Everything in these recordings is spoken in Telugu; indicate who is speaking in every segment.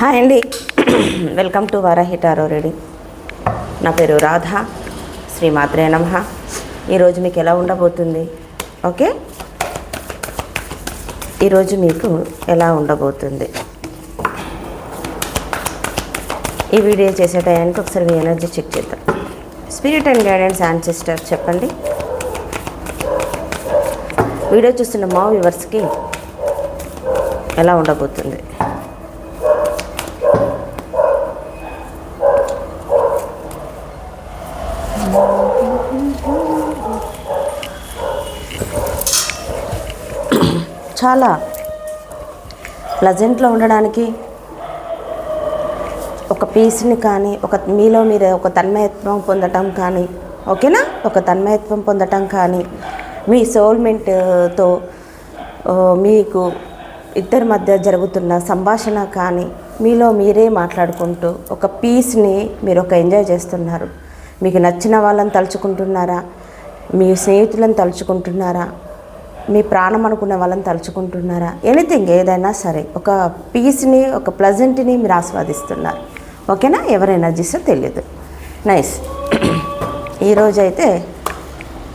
Speaker 1: హాయ్ అండి. Welcome to Varahi tarot ready. నా పేరు రాధ శ్రీ మాత్రే నమ. ఈరోజు మీకు ఎలా ఉండబోతుంది? ఓకే? ఈరోజు మీకు ఎలా ఉండబోతుంది? ఈ వీడియో చేసే టయానికి ఒకసారి మీ ఎనర్జీ చెక్ చేద్దాం. స్పిరిట్ అండ్ గైడెన్స్ యాన్సిస్టర్ చెప్పండి. వీడియో చూస్తున్న మా వ్యూవర్స్కి ఎలా ఉండబోతుంది? చాలా ప్లజెంట్లో ఉండడానికి ఒక పీస్ని కానీ ఒక మీలో మీరు ఒక తన్మయత్వం పొందటం కానీ ఓకేనా? ఒక తన్మయత్వం పొందటం కానీ మీ సోల్మెంట్తో మీకు ఇద్దరి మధ్య జరుగుతున్న సంభాషణ కానీ మీలో మీరే మాట్లాడుకుంటూ ఒక పీస్ని మీరు ఒక ఎంజాయ్ చేస్తున్నారు. మీకు నచ్చిన వాళ్ళని తలుచుకుంటున్నారా? మీ స్నేహితులను తలుచుకుంటున్నారా? మీ ప్రాణం అనుకున్న వాళ్ళని తలుచుకుంటున్నారా? ఎనీథింగ్ ఏదైనా సరే ఒక పీస్ని ఒక ప్లజెంట్ని మీరు ఆస్వాదిస్తున్నారు. ఓకేనా? ఎవరి ఎనర్జీసో తెలియదు. నైస్. ఈరోజు అయితే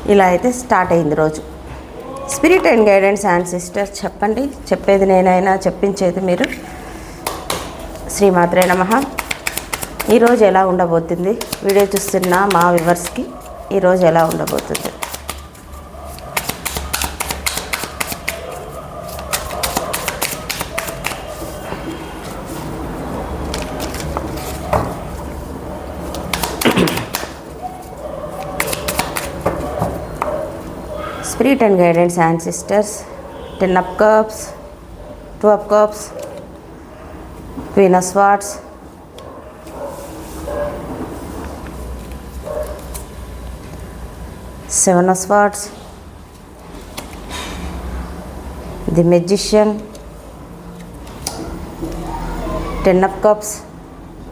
Speaker 1: ఇలా అయితే స్టార్ట్ అయింది రోజు. Spirit and guidance and sisters చెప్పండి. చెప్పేది నేనైనా చెప్పించేది మీరు. శ్రీమాత్రే నమ. ఈరోజు ఎలా ఉండబోతుంది? వీడియో చూస్తున్న మా వివర్స్కి ఈరోజు ఎలా ఉండబోతుంది? Spirit and guidance ancestors ten of cups two of cups queen of seven of swords the magician ten of cups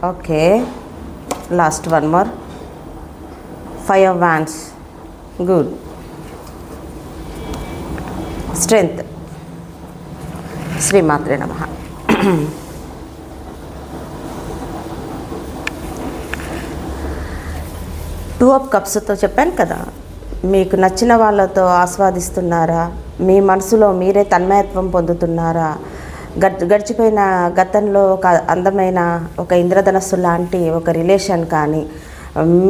Speaker 1: okay last one more five of wands good strength శ్రీమాత్రే నమ టూ ఆఫ్ కప్స్తో చెప్పాను కదా మీకు నచ్చిన వాళ్ళతో ఆస్వాదిస్తున్నారా? మీ మనసులో మీరే తన్మయత్వం పొందుతున్నారా? గడిచిపోయిన గతంలో ఒక అందమైన ఒక ఇంద్రధనస్సు లాంటి ఒక రిలేషన్ కానీ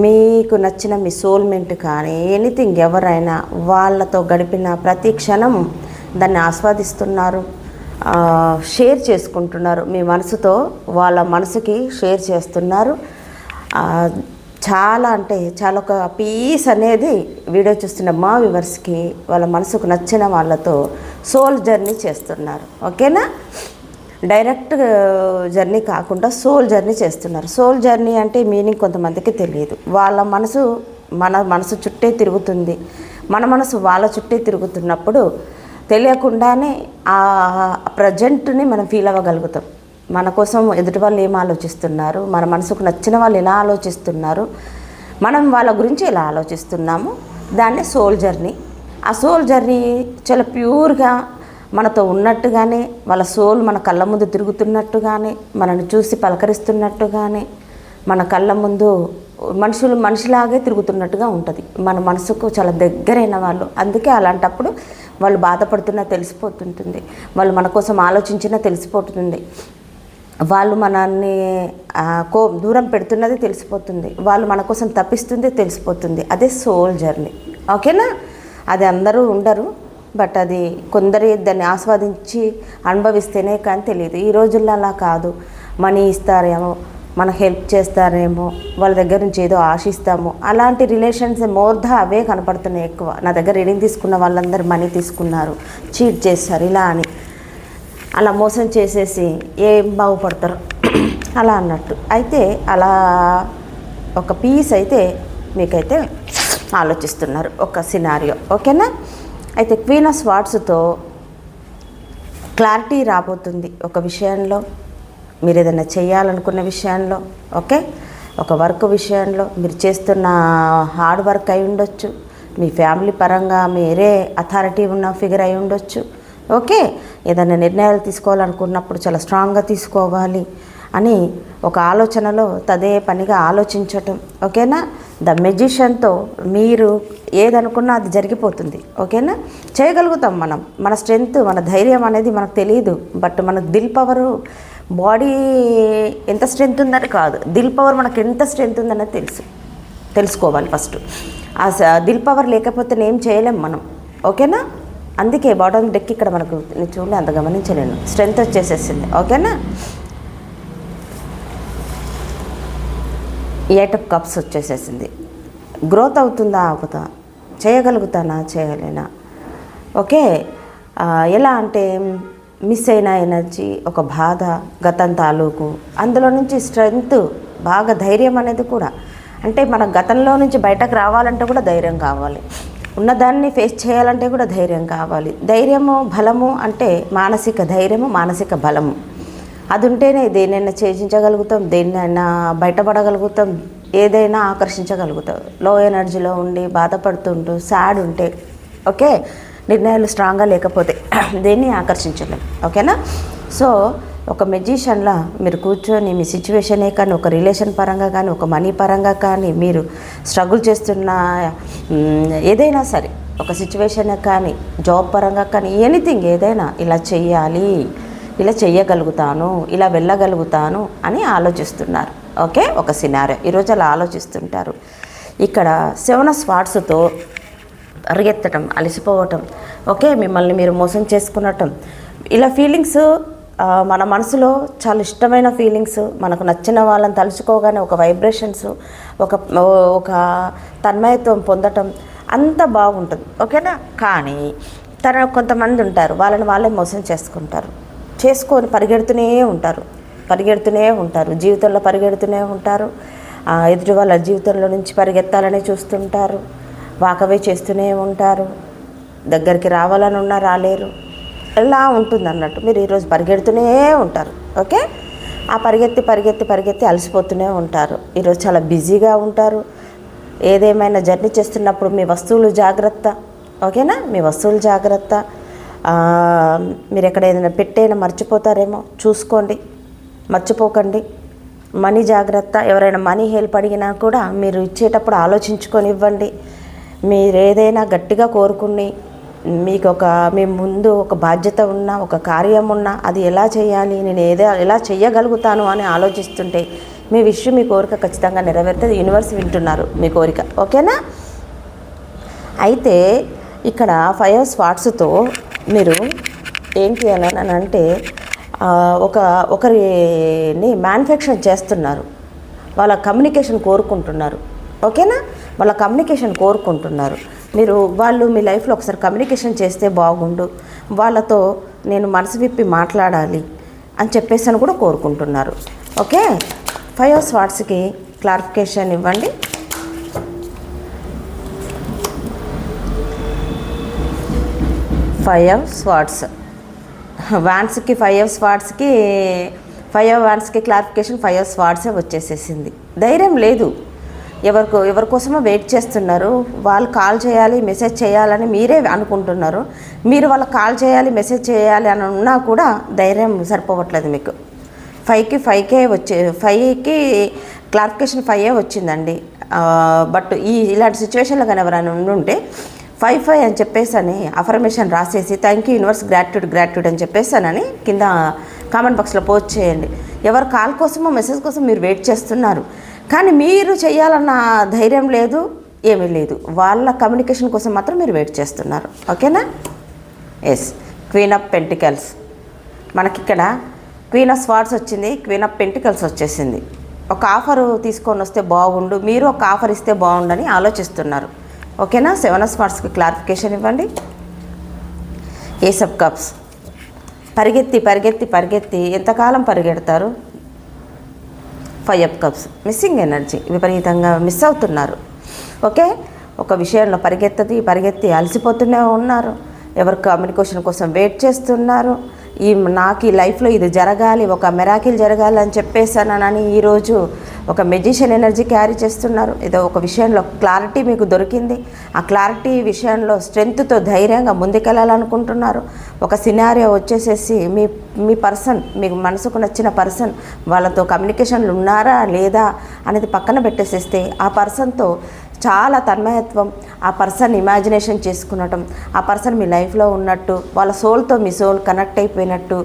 Speaker 1: మీకు నచ్చిన మీ సోల్మెంట్ కానీ ఎనీథింగ్ ఎవరైనా వాళ్ళతో గడిపిన ప్రతి క్షణం దాన్ని ఆస్వాదిస్తున్నారు షేర్ చేసుకుంటున్నారు. మీ మనసుతో వాళ్ళ మనసుకి షేర్ చేస్తున్నారు. చాలా అంటే చాలా ఒక పీస్ అనేది వీడియో చూస్తున్న మా వ్యూవర్స్కి వాళ్ళ మనసుకు నచ్చిన వాళ్ళతో సోల్ జర్నీ చేస్తున్నారు. ఓకేనా? డైరెక్ట్ జర్నీ uh, కాకుండా సోల్ జర్నీ చేస్తున్నారు. సోల్ జర్నీ అంటే మీనింగ్ కొంతమందికి తెలియదు. వాళ్ళ మనసు మన మనసు చుట్టే తిరుగుతుంది. మన మనసు వాళ్ళ చుట్టే తిరుగుతున్నప్పుడు తెలియకుండానే ఆ ప్రజెంట్ని మనం ఫీల్ అవ్వగలుగుతాం. మన కోసం ఎదుటి వాళ్ళు ఏం ఆలోచిస్తున్నారు? మన మనసుకు నచ్చిన వాళ్ళు ఎలా ఆలోచిస్తున్నారు? మనం వాళ్ళ గురించి ఎలా ఆలోచిస్తున్నాము? దాన్ని సోల్ జర్నీ. ఆ సోల్ జర్నీ చాలా ప్యూర్గా మనతో ఉన్నట్టుగానే వాళ్ళ సోల్ మన కళ్ళ ముందు తిరుగుతున్నట్టుగానే మనల్ని చూసి పలకరిస్తున్నట్టుగానే మన కళ్ళ ముందు మనుషులు మనిషిలాగే తిరుగుతున్నట్టుగా ఉంటుంది. మన మనసుకు చాలా దగ్గరైన వాళ్ళు. అందుకే అలాంటప్పుడు వాళ్ళు బాధపడుతున్నా తెలిసిపోతుంటుంది. వాళ్ళు మన కోసం ఆలోచించినా తెలిసిపోతుంది వాళ్ళు మనల్ని కో దూరం పెడుతున్నది తెలిసిపోతుంది. వాళ్ళు మన కోసం తప్పిస్తుంది తెలిసిపోతుంది. అదే సోల్ జర్నీ. ఓకేనా? అది అందరూ ఉండరు బట్ అది కొందరి దాన్ని ఆస్వాదించి అనుభవిస్తేనే కానీ తెలియదు. ఈ రోజుల్లో అలా కాదు. మనీ ఇస్తారేమో మనకు హెల్ప్ చేస్తారేమో వాళ్ళ దగ్గర నుంచి ఏదో ఆశిస్తాము. అలాంటి రిలేషన్స్ మోర్ధా అవే కనపడుతున్నాయి ఎక్కువ. నా దగ్గర రీడింగ్ తీసుకున్న వాళ్ళందరూ మనీ తీసుకున్నారు. చీట్ చేస్తారు ఇలా అని. అలా మోసం చేసేసి ఏం బాగుపడతారు? అలా అన్నట్టు. అయితే అలా ఒక పీస్ అయితే మీకైతే ఆలోచిస్తున్నారు ఒక సినారియో. ఓకేనా? అయితే క్వీన్ ఆఫ్ స్వాట్స్తో క్లారిటీ రాబోతుంది ఒక విషయంలో మీరు ఏదైనా చేయాలనుకున్న విషయంలో ఓకే? ఒక వర్క్ విషయంలో మీరు చేస్తున్న హార్డ్ వర్క్ అయి ఉండొచ్చు మీ ఫ్యామిలీ పరంగా మీరే అథారిటీ ఉన్న ఫిగర్ అయి ఉండొచ్చు ఓకే? ఏదైనా నిర్ణయాలు తీసుకోవాలనుకున్నప్పుడు చాలా స్ట్రాంగ్గా తీసుకోవాలి అని ఒక ఆలోచనలో తదే పనిగా ఆలోచించటం ఓకేనా? ద మెజిషియన్తో మీరు ఏదనుకున్నా అది జరిగిపోతుంది ఓకేనా? చేయగలుగుతాం మనం. మన స్ట్రెంగ్త్ మన ధైర్యం అనేది మనకు తెలియదు బట్ మన దిల్ పవరు బాడీ ఎంత స్ట్రెంగ్త్ ఉందని కాదు. దిల్ పవర్ మనకు ఎంత స్ట్రెంగ్త్ ఉందనేది తెలుసు. తెలుసుకోవాలి ఫస్ట్. ఆ దిల్ పవర్ లేకపోతే ఏం చేయలేం మనం ఓకేనా? అందుకే బాటమ్ డెక్ ఇక్కడ మనకు నేను చూడలే అంత గమనించలేను. స్ట్రెంగ్త్ వచ్చేసేసింది. ఓకేనా? ఎయిట్ ఆఫ్ కప్స్ వచ్చేసేసింది. గ్రోత్ అవుతుందా అవుతా చేయగలుగుతానా చేయలేనా? ఓకే. ఎలా అంటే మిస్ అయిన ఎనర్జీ ఒక బాధ గతం తాలూకు అందులో నుంచి స్ట్రెంగ్త్ బాగా ధైర్యం అనేది కూడా. అంటే మన గతంలో నుంచి బయటకు రావాలంటే కూడా ధైర్యం కావాలి. ఉన్నదాన్ని ఫేస్ చేయాలంటే కూడా ధైర్యం కావాలి. ధైర్యము బలము అంటే మానసిక ధైర్యము మానసిక బలము. అది ఉంటేనే దేనైనా చేయించగలుగుతాం దేన్నైనా బయటపడగలుగుతాం ఏదైనా ఆకర్షించగలుగుతాం. లో ఎనర్జీలో ఉండి బాధపడుతుంటూ సాడ్ ఉంటే ఓకే? నిర్ణయాలు స్ట్రాంగ్గా లేకపోతే దేన్ని ఆకర్షించలేం. ఓకేనా? సో ఒక మెజిషియన్లా మీరు కూర్చొని మీ సిచ్యువేషనే కానీ ఒక రిలేషన్ పరంగా కానీ ఒక మనీ పరంగా కానీ మీరు స్ట్రగుల్ చేస్తున్న ఏదైనా సరే ఒక సిచ్యువేషన్ కానీ జాబ్ పరంగా కానీ ఎనీథింగ్ ఏదైనా ఇలా చెయ్యాలి ఇలా చెయ్యగలుగుతాను ఇలా వెళ్ళగలుగుతాను అని ఆలోచిస్తున్నారు. ఓకే? ఒక సినారో ఈరోజు అలా ఆలోచిస్తుంటారు. ఇక్కడ సెవెన్ స్పాట్స్తో పరిగెత్తటం అలసిపోవటం ఓకే? మిమ్మల్ని మీరు మోసం చేసుకునటం ఇలా ఫీలింగ్స్ మన మనసులో చాలా ఇష్టమైన ఫీలింగ్స్ మనకు నచ్చిన వాళ్ళని తలుచుకోగానే ఒక వైబ్రేషన్స్ ఒక ఒక తన్మయత్వం పొందటం అంత బాగుంటుంది. ఓకేనా? కానీ తన కొంతమంది ఉంటారు వాళ్ళని వాళ్ళే మోసం చేసుకుంటారు. చేసుకొని పరిగెడుతూనే ఉంటారు. పరిగెడుతూనే ఉంటారు. జీవితంలో పరిగెడుతూనే ఉంటారు. ఎదుటి వాళ్ళ జీవితంలో నుంచి పరిగెత్తాలని చూస్తుంటారు. వాకవే చేస్తూనే ఉంటారు. దగ్గరికి రావాలనున్నా రాలేరు. ఎలా ఉంటుంది అన్నట్టు మీరు ఈరోజు పరిగెడుతూనే ఉంటారు. ఓకే? ఆ పరిగెత్తి పరిగెత్తి పరిగెత్తి అలసిపోతూనే ఉంటారు. ఈరోజు చాలా బిజీగా ఉంటారు. ఏదేమైనా జర్నీ చేస్తున్నప్పుడు మీ వస్తువులు జాగ్రత్త. ఓకేనా? మీ వస్తువులు జాగ్రత్త. మీరు ఎక్కడ ఏదైనా పెట్టైనా మర్చిపోతారేమో. చూసుకోండి. మర్చిపోకండి. మనీ జాగ్రత్త. ఎవరైనా మనీ హెల్ప్ అడిగినా కూడా మీరు ఇచ్చేటప్పుడు ఆలోచించుకొని ఇవ్వండి. మీరు ఏదైనా గట్టిగా కోరుకుని మీకు ఒక మీ ముందు ఒక బాధ్యత ఉన్న ఒక కార్యం ఉన్నా అది ఎలా చేయాలి నేను ఏదో ఎలా చేయగలుగుతాను అని ఆలోచిస్తుంటే మీ విషయం మీ కోరిక ఖచ్చితంగా నెరవేరుతుంది. యూనివర్స్ వింటున్నారు మీ కోరిక. ఓకేనా? అయితే ఇక్కడ ఫైవ్ స్పాట్స్తో మీరు ఏంటి అని అంటే ఒక ఒకరిని మ్యానుఫ్యాక్చర్ చేస్తున్నారు. వాళ్ళ కమ్యూనికేషన్ కోరుకుంటున్నారు. ఓకేనా? వాళ్ళ కమ్యూనికేషన్ కోరుకుంటున్నారు. మీరు వాళ్ళు మీ లైఫ్లో ఒకసారి కమ్యూనికేషన్ చేస్తే బాగుండు. వాళ్ళతో నేను మనసు విప్పి మాట్లాడాలి అని చెప్పేసి అని కూడా కోరుకుంటున్నారు. ఓకే? ఫైవ్ స్వాట్స్కి క్లారిఫికేషన్ ఇవ్వండి. ఫైవ్ స్వాట్స్ వాన్స్కి ఫైవ్ స్వాట్స్కి ఫైవ్ వ్యాన్స్కి క్లారిఫికేషన్ ఫైవ్ స్వాట్సే వచ్చేసేసింది. ధైర్యం లేదు. ఎవరికో ఎవరి కోసమో వెయిట్ చేస్తున్నారు. వాళ్ళు కాల్ చేయాలి మెసేజ్ చేయాలని మీరే అనుకుంటున్నారు. మీరు వాళ్ళకి కాల్ చేయాలి మెసేజ్ చేయాలి అని ఉన్నా కూడా ధైర్యం సరిపోవట్లేదు మీకు. ఫైవ్కి ఫైవ్కే వచ్చే ఫైవ్కి క్లారిఫికేషన్ ఫైవ్ వచ్చిందండి. బట్ ఈ ఇలాంటి సిచ్యువేషన్లో కానీ ఎవరైనా ఉండుంటే ఫైవ్ ఫైవ్ అని చెప్పేసి అని అఫర్మేషన్ రాసేసి thank you universe gratitude gratitude అని చెప్పేసానని కింద కామెంట్ బాక్స్లో పోస్ట్ చేయండి. ఎవరు కాల్ కోసమో మెసేజ్ కోసం మీరు వెయిట్ చేస్తున్నారు. కానీ మీరు చేయాలన్న ధైర్యం లేదు ఏమీ లేదు. వాళ్ళ కమ్యూనికేషన్ కోసం మాత్రం మీరు వెయిట్ చేస్తున్నారు. ఓకేనా? ఎస్ క్వీన్ ఆఫ్ పెంటికల్స్ మనకిక్కడ క్వీన్ ఆఫ్ స్వార్డ్స్ వచ్చింది క్వీన్ ఆఫ్ పెంటికల్స్ వచ్చేసింది. ఒక ఆఫర్ తీసుకొని వస్తే బాగుండు మీరు ఒక ఆఫర్ ఇస్తే బాగుండని ఆలోచిస్తున్నారు. ఓకేనా? సెవెన్ ఆఫ్ స్వార్డ్స్కి క్లారిఫికేషన్ ఇవ్వండి. ఏ సబ్ కప్స్ పరిగెత్తి పరిగెత్తి పరిగెత్తి. ఎంతకాలం పరిగెడతారు? Five of cups missing energy విపరీతంగా మిస్ అవుతున్నారు. ఓకే ఒక విషయంలో పరిగెత్తది పరిగెత్తి అలసిపోతూనే ఉన్నారు. ఎవరి కమ్యూనికేషన్ కోసం వెయిట్ చేస్తున్నారు? ఈ నాకు ఈ లైఫ్లో ఇది జరగాలి ఒక మెరాకిల్ జరగాలి అని చెప్పేసానని ఈరోజు ఒక మెజిషియన్ ఎనర్జీ క్యారీ చేస్తున్నారు. ఏదో ఒక విషయంలో క్లారిటీ మీకు దొరికింది. ఆ క్లారిటీ విషయంలో స్ట్రెంగ్త్తో ధైర్యంగా ముందుకెళ్ళాలనుకుంటున్నారు. ఒక సినారియో వచ్చేసేసి మీ మీ పర్సన్ మీకు మనసుకు నచ్చిన పర్సన్ వాళ్ళతో కమ్యూనికేషన్లు ఉన్నారా లేదా అనేది పక్కన పెట్టేసేస్తే ఆ పర్సన్తో చాలా తన్మయత్వం ఆ పర్సన్ ఇమాజినేషన్ చేసుకునటం ఆ పర్సన్ మీ లైఫ్లో ఉన్నట్టు వాళ్ళ సోల్తో మీ సోల్ కనెక్ట్ అయిపోయినట్టు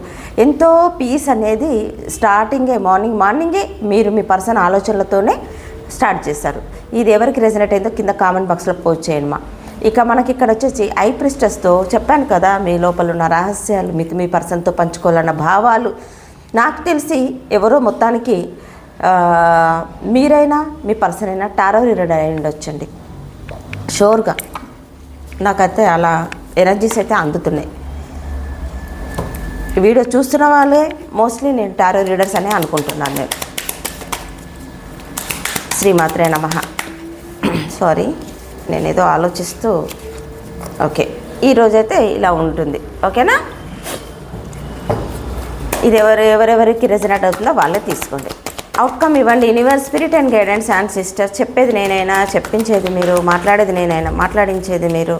Speaker 1: ఎంతో పీస్ అనేది స్టార్టింగే మార్నింగ్ మార్నింగే మీరు మీ పర్సన్ ఆలోచనలతోనే స్టార్ట్ చేశారు. ఇది ఎవరికి రెజనేట్ అయిందో కింద కామెంట్ బాక్స్లో పోస్ట్ చేయండి మా. ఇక మనకి ఇక్కడ వచ్చేసి ఐ ప్రిస్టస్తో చెప్పాను కదా మీ లోపల ఉన్న రహస్యాలు మీకు మీ పర్సన్తో పంచుకోవాలన్న భావాలు. నాకు తెలిసి ఎవరో మొత్తానికి మీరైనా మీ పర్సన్ అయినా టారో రీడర్ అయి ఉండొచ్చండి షోర్గా. నాకైతే అలా ఎనర్జీస్ అయితే అందుతున్నాయి. వీడియో చూస్తున్న వాళ్ళే మోస్ట్లీ నేను టారో రీడర్స్ అనే అనుకుంటున్నాను నేను. శ్రీమాత్రే నమ. సారీ నేను ఏదో ఆలోచిస్తూ ఓకే. ఈరోజైతే ఇలా ఉంటుంది. ఓకేనా? ఇది ఎవరు ఎవరెవరికి రెజనేట్ అవుతుందో వాళ్ళే తీసుకోండి. అవుట్కమ్ ఇవ్వండి. Universe spirit and guidance ancestor చెప్పేది నేనైనా చెప్పించేది మీరు మాట్లాడేది నేనైనా మాట్లాడించేది మీరు.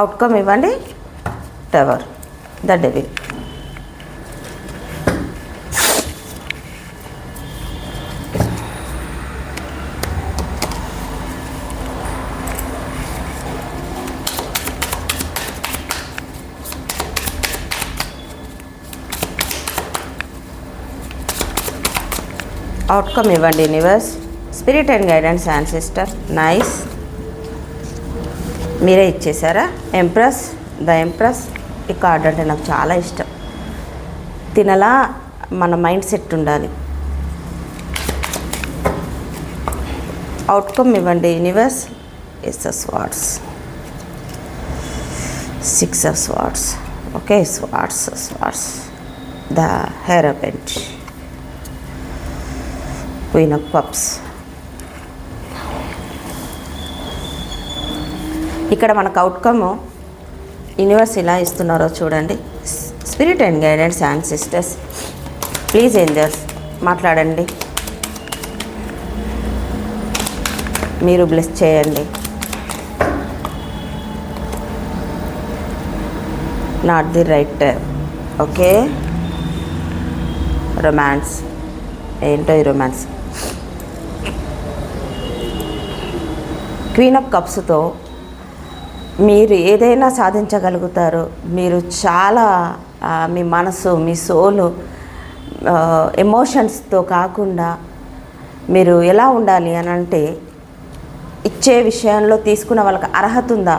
Speaker 1: అవుట్కమ్ ఇవ్వండి. టవర్ ద డెవిల్ అవుట్కమ్ ఇవ్వండి universe spirit and guidance ancestor nice మీరే ఇచ్చేసారా? ఎంప్రెస్ ద ఎంప్రెస్ ఈ కార్డ్ అంటే నాకు చాలా ఇష్టం. తినలా మన మైండ్ సెట్ ఉండాలి. అవుట్కమ్ ఇవ్వండి universe yes swords six of swords okay swords swords the hierophant queen of ఇక్కడ మనకు అవుట్కమ్ యూనివర్స్ ఇలా ఇస్తున్నారో చూడండి. Spirit and guidance ancestors please angels మాట్లాడండి. మీరు బ్లెస్ చేయండి. Not the right okay romance ఏంటో ఈ రొమాన్స్ క్వీన్ ఆఫ్ కప్స్తో మీరు ఏదైనా సాధించగలుగుతారు. మీరు చాలా మీ మనసు మీ సోలు ఎమోషన్స్తో కాకుండా మీరు ఎలా ఉండాలి అని అంటే ఇచ్చే విషయంలో తీసుకున్న వాళ్ళకి అర్హత ఉందా?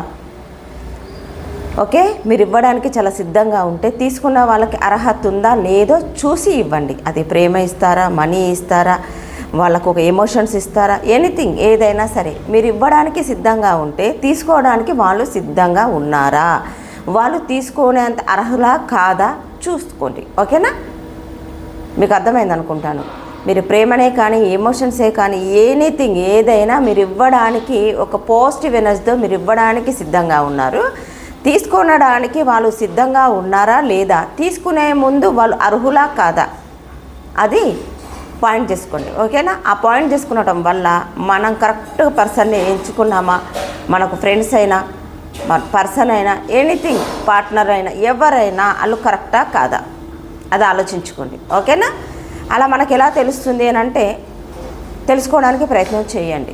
Speaker 1: ఓకే? మీరు ఇవ్వడానికి చాలా సిద్ధంగా ఉంటే తీసుకున్న వాళ్ళకి అర్హత ఉందా? లేదో చూసి ఇవ్వండి. అది ప్రేమ ఇస్తారా? మనీ ఇస్తారా? వాళ్ళకు ఒక ఎమోషన్స్ ఇస్తారా? ఎనీథింగ్ ఏదైనా సరే. మీరు ఇవ్వడానికి సిద్ధంగా ఉంటే తీసుకోవడానికి వాళ్ళు సిద్ధంగా ఉన్నారా? వాళ్ళు తీసుకునేంత అర్హులా కాదా? చూసుకోండి. ఓకేనా? మీకు అర్థమైంది అనుకుంటాను. మీరు ప్రేమనే కానీ ఎమోషన్సే కానీ ఎనీథింగ్ ఏదైనా మీరు ఇవ్వడానికి ఒక పాజిటివ్ ఎనర్జీతో మీరు ఇవ్వడానికి సిద్ధంగా ఉన్నారు. తీసుకొనడానికి వాళ్ళు సిద్ధంగా ఉన్నారా లేదా? తీసుకునే ముందు వాళ్ళు అర్హులా కాదా? అది పాయింట్ చేసుకోండి ఓకేనా? ఆ పాయింట్ చేసుకునటం వల్ల మనం కరెక్ట్ పర్సన్ని ఎంచుకున్నామా? మనకు ఫ్రెండ్స్ అయినా మన పర్సన్ అయినా ఎనీథింగ్ పార్ట్నర్ అయినా ఎవరైనా వాళ్ళు కరెక్టా కాదా? అది ఆలోచించుకోండి ఓకేనా? అలా మనకు ఎలా తెలుస్తుంది అని అంటే తెలుసుకోవడానికి ప్రయత్నం చేయండి.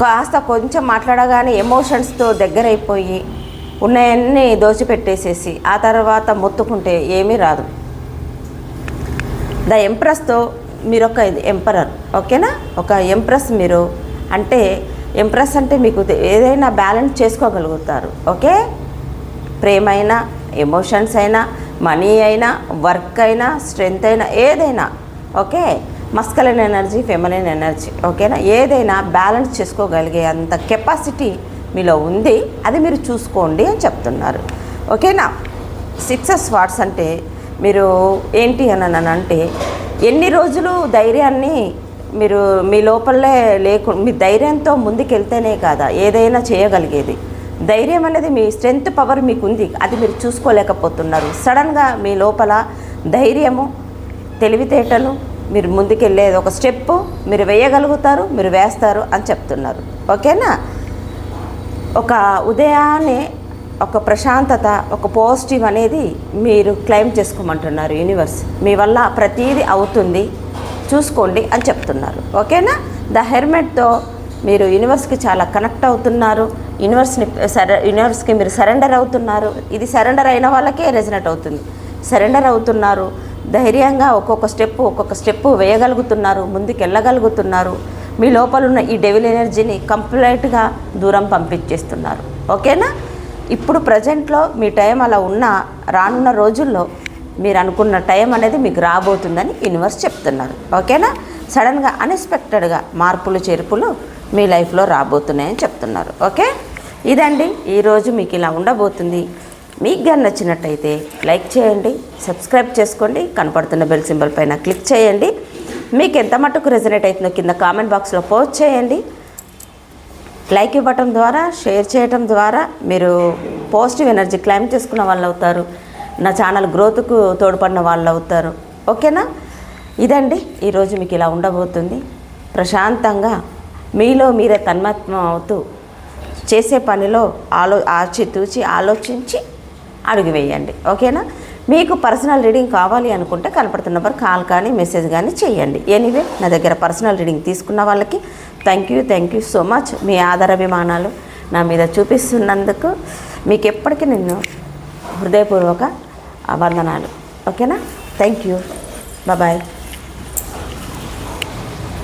Speaker 1: కాస్త కొంచెం మాట్లాడగానే ఎమోషన్స్తో దగ్గరైపోయి ఉన్నాయన్నీ దోచిపెట్టేసేసి ఆ తర్వాత మొత్తుకుంటే ఏమీ రాదు. ద ఎంప్రెస్తో మీరు ఒక ఎంపరర్ ఓకేనా? ఒక ఎంప్రెస్ మీరు. అంటే ఎంప్రెస్ అంటే మీకు ఏదైనా బ్యాలెన్స్ చేసుకోగలుగుతారు ఓకే? ప్రేమ అయినా ఎమోషన్స్ అయినా మనీ అయినా వర్క్ అయినా స్ట్రెంగ్త్ అయినా ఏదైనా okay? Masculine energy feminine energy ఓకేనా? ఏదైనా బ్యాలెన్స్ చేసుకోగలిగే అంత కెపాసిటీ మీలో ఉంది అది మీరు చూసుకోండి అని చెప్తున్నారు ఓకేనా? సిక్సెస్ వాట్స్ అంటే మీరు ఏంటి అని అని అంటే ఎన్ని రోజులు ధైర్యాన్ని మీరు మీ లోపలే లేకు మీ ధైర్యంతో ముందుకెళ్తేనే కాదా ఏదైనా చేయగలిగేది. ధైర్యం అనేది మీ స్ట్రెంగ్త్ పవర్ మీకు ఉంది అది మీరు చూసుకోలేకపోతున్నారు. సడన్గా మీ లోపల ధైర్యము తెలివితేటలు మీరు ముందుకెళ్ళేది ఒక స్టెప్పు మీరు వేయగలుగుతారు మీరు వేస్తారు అని చెప్తున్నారు. ఓకేనా? ఒక ఉదయాన్నే ఒక ప్రశాంతత ఒక పాజిటివ్ అనేది మీరు క్లెయిమ్ చేసుకోమంటున్నారు యూనివర్స్ మీ వల్ల ప్రతీది అవుతుంది. చూసుకోండి అని చెప్తున్నారు. ఓకేనా ద హెల్మెట్తో మీరు యూనివర్స్కి చాలా కనెక్ట్ అవుతున్నారు. యూనివర్స్ని సర యూనివర్స్కి మీరు సరెండర్ అవుతున్నారు. ఇది సరెండర్ అయిన వాళ్ళకే రెజనెట్ అవుతుంది. సరెండర్ అవుతున్నారు. ధైర్యంగా ఒక్కొక్క స్టెప్ ఒక్కొక్క స్టెప్ వేయగలుగుతున్నారు. ముందుకు వెళ్ళగలుగుతున్నారు మీ లోపల ఉన్న ఈ డెవిల్ ఎనర్జీని కంప్లీట్గా దూరం పంపించేస్తున్నారు. ఓకేనా ఇప్పుడు ప్రజెంట్లో మీ టైం అలా ఉన్న రానున్న రోజుల్లో మీరు అనుకున్న టైం అనేది మీకు రాబోతుందని యూనివర్స్ చెప్తున్నారు. ఓకేనా? సడన్గా అన్ఎక్స్పెక్టెడ్గా మార్పులు చేర్పులు మీ లైఫ్లో రాబోతున్నాయని చెప్తున్నారు. ఓకే? ఇదండి. ఈరోజు మీకు ఇలా ఉండబోతుంది. మీకు కానీ నచ్చినట్టయితే లైక్ చేయండి సబ్స్క్రైబ్ చేసుకోండి కనపడుతున్న బెల్ సింబల్ పైన క్లిక్ చేయండి. మీకు ఎంత మటుకు రెజనేట్ అవుతుందో కింద కామెంట్ బాక్స్లో పోస్ట్ చేయండి. లైక్ ఇవ్వటం ద్వారా షేర్ చేయటం ద్వారా మీరు పాజిటివ్ ఎనర్జీ క్లైమ్ చేసుకున్న వాళ్ళు అవుతారు. నా ఛానల్ గ్రోత్కు తోడ్పడిన వాళ్ళు అవుతారు. ఓకేనా? ఇదండి. ఈరోజు మీకు ఇలా ఉండబోతుంది. ప్రశాంతంగా మీలో మీరే తన్మత్వం అవుతూ చేసే పనిలో ఆలో ఆచితూచి ఆలోచించి అడుగు వేయండి. ఓకేనా? మీకు పర్సనల్ రీడింగ్ కావాలి అనుకుంటే కనపడుతున్న నెంబర్ కాల్ కానీ మెసేజ్ కానీ చేయండి. ఎనీవే నా దగ్గర పర్సనల్ రీడింగ్ తీసుకున్న వాళ్ళకి thank you thank you so much మీ ఆదరాభిమానాలు నా మీద చూపిస్తున్నందుకు మీకు ఎప్పటికీ నేను హృదయపూర్వక వందనాలు ఓకేనా థ్యాంక్ యూ బాయ్